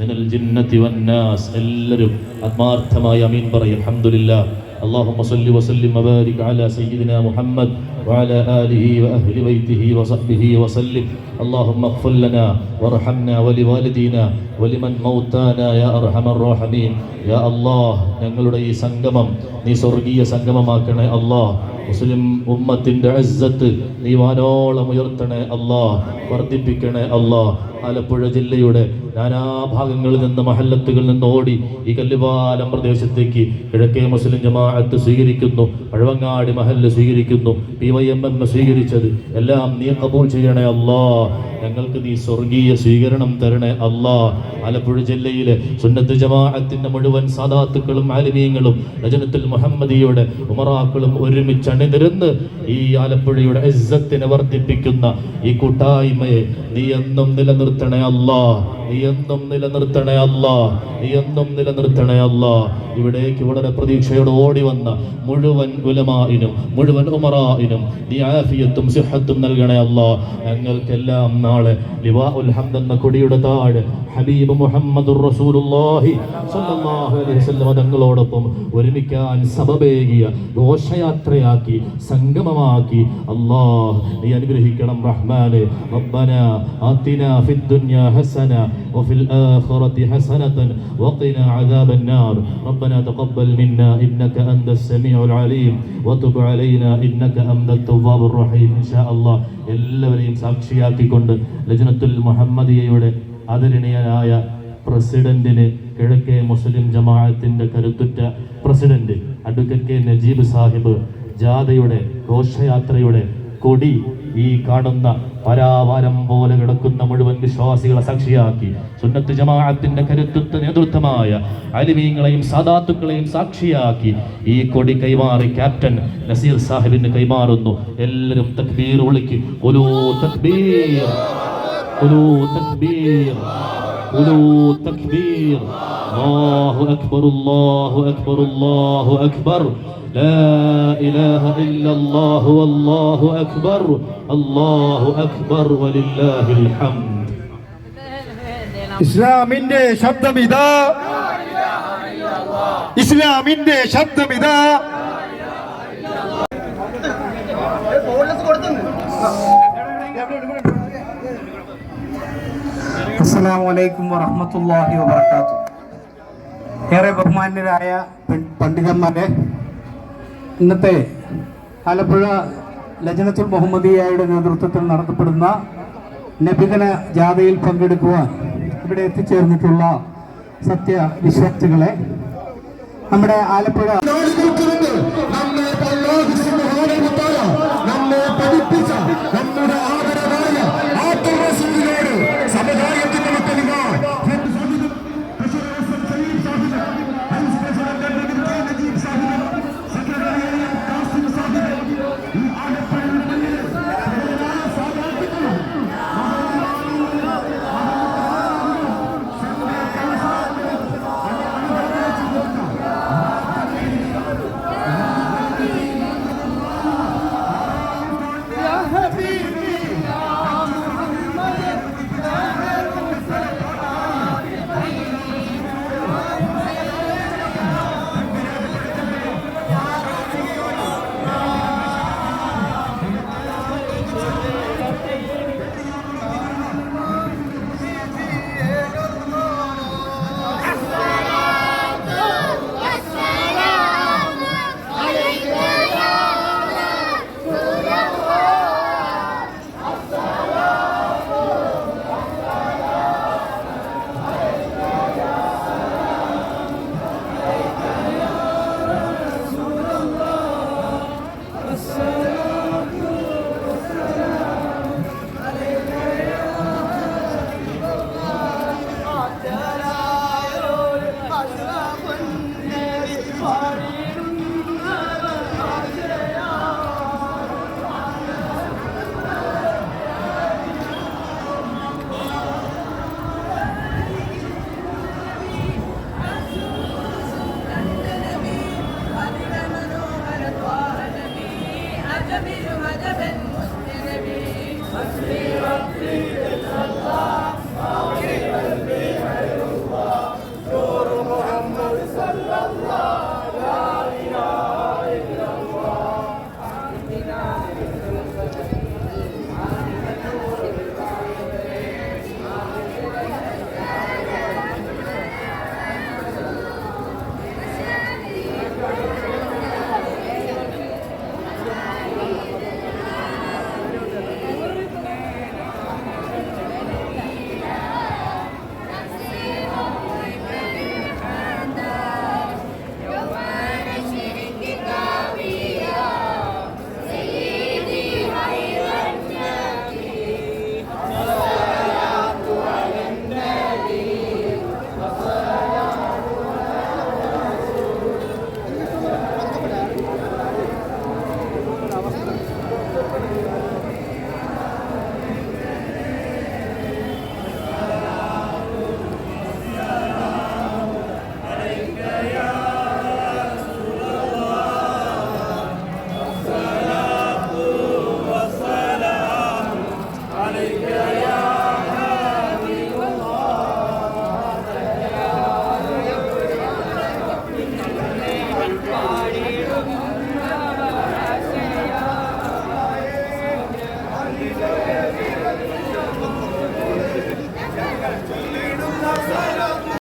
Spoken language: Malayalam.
മിനൽ ജിന്നത്തി വന്നാസ് എല്ലാവരും ആത്മാർത്ഥമായ അമീൻ പറയും അൽഹംദുലില്ലാ اللهم صل وسلم وبارك على سيدنا محمد وعلى آله وأهل بيته وصحبه وسلم اللهم اغفر لنا وارحمنا ولوالدينا ولمن موتانا يا أرحم الراحمين يا الله ഞങ്ങളുടെ ഈ സംഗമം നീ സ്വർഗീയ സംഗമമാക്കണേ അല്ലാഹ് മുസ്ലിം ഉമ്മത്തിന്റെ അസ്സത്ത് നീ വാനോളം ഉയർത്തണേ അല്ലാഹ് വർദ്ധിപ്പിക്കണേ അല്ലാഹ് ആലപ്പുഴ ജില്ലയുടെ നാനാഭാഗങ്ങളിൽ നിന്ന് മഹല്ലത്തുകളിൽ നിന്ന് ഓടി ഈ കല്ലുപാലം പ്രദേശത്തേക്ക് കിഴക്കേ മുസ്ലിം ജമാഅത്ത് സ്വീകരിക്കുന്നു. പഴവങ്ങാടി മഹല്ല് സ്വീകരിക്കുന്നു. പി വൈ എം എം സ്വീകരിച്ചത്. എല്ലാം നീ കബൂൾ ചെയ്യണേ അല്ലാ. ഞങ്ങൾക്ക് നീ സ്വർഗീയ സ്വീകരണം തരണേ അല്ലാ. ആലപ്പുഴ ജില്ലയിലെ സുന്നത്ത് ജമാഅത്തിന്റെ മുഴുവൻ സാദാത്തുക്കളും ആലിമീങ്ങളും രജനത്തുൽ മുഹമ്മദിയുടെ ഉമറാക്കളും ഒരുമിച്ച് അണിനിരന്ന് ഈ ആലപ്പുഴയുടെ ഇസ്സത്തിനെ വർദ്ധിപ്പിക്കുന്ന ഈ കൂട്ടായ്മയെ നീ എന്നും നിലനിർത്തണേ അല്ല. നീ എന്നും നിലനിർത്തണേ അല്ല. നീ എന്നും നിലനിർത്തണേ അല്ല. ഇവിടേക്ക് വളരെ പ്രതീക്ഷയോടെ ഓടി വന്ന മുഴുവൻ ഉലമായിനും മുഴുവൻ ഉമറായിനും നീ ആഫിയത്തും സിഹത്തും നൽകണേ അല്ല. ഞങ്ങൾക്കെല്ലാം നാളെ ലിവാ എന്ന കൊടിയുടെ താഴെ ഹബീബ് മുഹമ്മദ് റസൂലുള്ളാഹി അലൈഹി വസല്ലം തങ്ങളോടൊപ്പം ഒരുമിക്കാൻ സബബേകിയ ഘോഷയാത്രയാക്കി സംഗമമാക്കി. അല്ലാഹ് നീ അനുഗ്രഹിക്കണം റഹ്മാനെ. റബ്ബന ദുനിയ ഹസന وفي الآخرة حسنة وقنا عذاب النار ربنا تقبل منا إنك أنت السميع العليم وتب علينا إنك أنت التواب الرحيم إن شاء الله എല്ലാവരെയും സാക്ഷിയാക്കിക്കൊണ്ട് ലജ്നത്തുൽ മുഹമ്മദിയയുടെ ആദരണീയനായ പ്രസിഡന്റിന് കിഴക്കേ മുസ്ലിം ജമാഅത്തിന്റെ കരുത്തുറ്റ president advocate K Najeeb Sahib ജാഥയുടെ ഘോഷയാത്രയുടെ കൊടി ഈ കാണുന്ന പരാവാരം പോലെ കിടക്കുന്ന മുഴുവൻ വിശ്വാസികളെ സാക്ഷിയാക്കി. സുന്നത്ത് ജമാഅത്തിന്റെ കരുത്തുറ്റ നേതൃത്വമായ അലിമീങ്ങളെയും സാദാത്തുക്കളെയും സാക്ഷിയാക്കി. ഈ കൊടി കൈമാറി ക്യാപ്റ്റൻ നസീർ സാഹിബിന് കൈമാറുന്നു. എല്ലാവരും തക്ബീർ വിളിക്ക്. ഒരു തക്ബീർ. ഒരു തക്ബീർ. ഒരു തക്ബീർ. അല്ലാഹു അക്ബർ അല്ലാഹു അക്ബർ അല്ലാഹു അക്ബർ لا إله إلا الله والله أكبر الله أكبر ولله الحمد ഇസ്ലാമിന്റെ ശബ്ദമിതാ ഇസ്ലാമിന്റെ ശബ്ദമിതാ അസ്സലാമു അലൈക്കും വറഹ്മത്തുള്ളാഹി വബറകാതുഹു ഏറെ ബഹുമാന്യരായ പണ്ഡിതന്മാരെ ഇന്നത്തെ ആലപ്പുഴ ലജനത്തുൽ മുഹമ്മദിയായുടെ നേതൃത്വത്തിൽ നടത്തപ്പെടുന്ന നബിദിന ജാഥയിൽ പങ്കെടുക്കുവാൻ ഇവിടെ എത്തിച്ചേർന്നിട്ടുള്ള സത്യവിശ്വാസികളെ നമ്മുടെ ആലപ്പുഴ നമ്മെ പഠിപ്പിച്ച നമ്മുടെ